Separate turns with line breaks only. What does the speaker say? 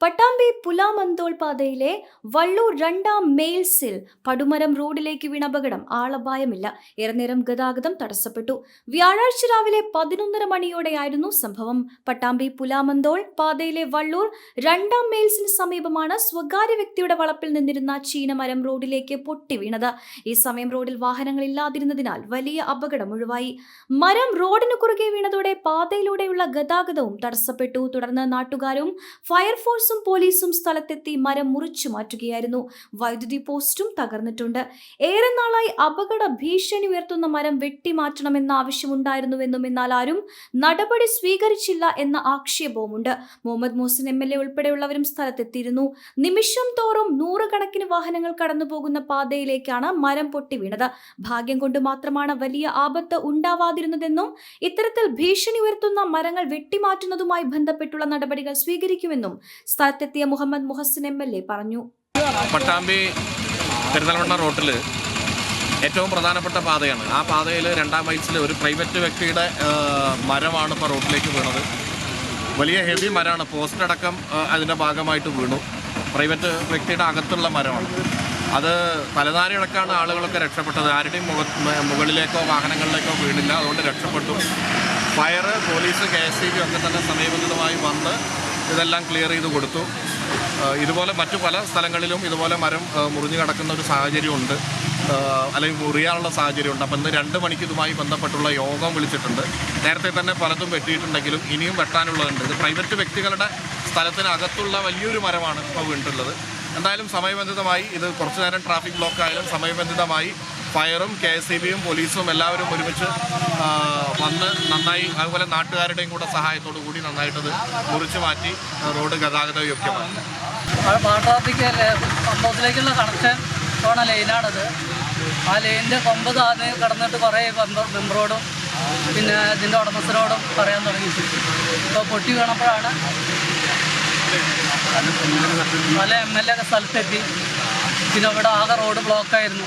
പട്ടാമ്പി പുലാമന്തോൾ പാതയിലെ വള്ളൂർ രണ്ടാം മെയിൽസിൽ പടുമരം റോഡിലേക്ക് വീണ അപകടം ആളപായമില്ല. ഏറെനേരം ഗതാഗതം തടസ്സപ്പെട്ടു. വ്യാഴാഴ്ച രാവിലെ പതിനൊന്നര മണിയോടെയായിരുന്നു സംഭവം. പട്ടാമ്പി പുലാമന്തോൾ പാതയിലെ വള്ളൂർ രണ്ടാം മെയിൽസിന് സമീപമാണ് സ്വകാര്യ വ്യക്തിയുടെ വളപ്പിൽ നിന്നിരുന്ന ചീനമരം റോഡിലേക്ക് പൊട്ടി വീണത്. ഈ സമയം റോഡിൽ വാഹനങ്ങളില്ലാതിരുന്നതിനാൽ വലിയ അപകടം ഒഴിവായി. മരം റോഡിന് കുറുകെ വീണതോടെ പാതയിലൂടെയുള്ള ഗതാഗതവും തടസ്സപ്പെട്ടു. തുടർന്ന് നാട്ടുകാരും ഫയർഫോഴ്സും പോലീസും സ്ഥലത്തെത്തി മരം മുറിച്ചു മാറ്റുകയായിരുന്നു. വൈദ്യുതി പോസ്റ്റും തകർന്നിട്ടുണ്ട്. ഏറെ നാളായി അപകട ഭീഷണി ഉയർത്തുന്ന മരം വെട്ടിമാറ്റണമെന്ന ആവശ്യമുണ്ടായിരുന്നുവെന്നും എന്നാൽ ആരും നടപടി സ്വീകരിച്ചില്ല എന്ന ആക്ഷേപവുമുണ്ട്. Muhammad Mohsin M L A ഉൾപ്പെടെയുള്ളവരും സ്ഥലത്തെത്തിയിരുന്നു. നിമിഷം തോറും നൂറുകണക്കിന് വാഹനങ്ങൾ കടന്നുപോകുന്ന പാതയിലേക്കാണ് മരം പൊട്ടി വീണത്. ഭാഗ്യം കൊണ്ട് മാത്രമാണ് വലിയ ആപത്ത് ഉണ്ടാവാതിരുന്നതെന്നും ഇത്തരത്തിൽ ഭീഷണി ഉയർത്തുന്ന മരങ്ങൾ വെട്ടിമാറ്റുന്നതുമായി ബന്ധപ്പെട്ടുള്ള നടപടികൾ സ്വീകരിക്കുമെന്നും സ്ഥലത്തെത്തിയ Muhammad Muhsin M L A പറഞ്ഞു.
പട്ടാമ്പി പെരുന്നൽമണ്ണ റോട്ടിൽ ഏറ്റവും പ്രധാനപ്പെട്ട പാതയാണ്. ആ പാതയിൽ രണ്ടാം മൈൽസിൽ ഒരു പ്രൈവറ്റ് വ്യക്തിയുടെ മരമാണ് ഇപ്പോൾ റോഡിലേക്ക് വീണത്. വലിയ ഹെവി മരമാണ്. പോസ്റ്റ് അടക്കം അതിന്റെ ഭാഗമായിട്ട് വീണു. പ്രൈവറ്റ് വ്യക്തിയുടെ അകത്തുള്ള മരമാണ്. അത് തലനാരിഴക്കാണ് ആളുകളൊക്കെ രക്ഷപ്പെട്ടത്. ആരുടെയും മുഖ മുകളിലേക്കോ വാഹനങ്ങളിലേക്കോ വീണില്ല. അതുകൊണ്ട് രക്ഷപ്പെട്ടു. Fire police K S C B ഒക്കെ തന്നെ സമയബന്ധിതമായി വന്ന് ഇതെല്ലാം ക്ലിയർ ചെയ്ത് കൊടുത്തു. ഇതുപോലെ മറ്റു പല സ്ഥലങ്ങളിലും ഇതുപോലെ മരം മുറിഞ്ഞു കിടക്കുന്ന ഒരു സാഹചര്യമുണ്ട്. അല്ലെങ്കിൽ മുറിയാനുള്ള സാഹചര്യമുണ്ട്. അപ്പം ഇന്ന് രണ്ട് മണിക്ക് ഇതുമായി ബന്ധപ്പെട്ടുള്ള യോഗം വിളിച്ചിട്ടുണ്ട്. നേരത്തെ തന്നെ പലതും വെട്ടിയിട്ടുണ്ടെങ്കിലും ഇനിയും വെട്ടാനുള്ളതുണ്ട്. ഇത് പ്രൈവറ്റ് വ്യക്തികളുടെ സ്ഥലത്തിനകത്തുള്ള വലിയൊരു മരമാണ് ഇപ്പോൾ വീണ്ടുള്ളത് എന്തായാലും സമയബന്ധിതമായി ഇത് കുറച്ചു നേരം ട്രാഫിക് ബ്ലോക്ക് ആയാലും സമയബന്ധിതമായി ഫയറും കെ എസ് ഇ ബിയും പോലീസും എല്ലാവരും ഒരുമിച്ച് വന്ന് നന്നായി അതുപോലെ നാട്ടുകാരുടെയും കൂടെ സഹായത്തോടു കൂടി നന്നായിട്ടത് മുറിച്ചു മാറ്റി റോഡ് ഗതാഗത യോഗ്യമാണ്
പാട്ടാത്തിക്ക് കണക്ഷൻ പോണ ലൈനാണത്. ആ ലൈനിന്റെ കൊമ്പ് താന്ന് കിടന്നിട്ട് കുറേ ബമ്പർ ബെമ്പറോടും പിന്നെ ഇതിന്റെ ഉടമസ്ഥരോടും പറയാൻ തുടങ്ങി. ഇപ്പോൾ പൊട്ടി വീണപ്പോഴാണ് പല എം എൽ എ ഒക്കെ സ്ഥലത്തെത്തി. പിന്നെ ഇവിടെ ആകെ റോഡ് ബ്ലോക്കായിരുന്നു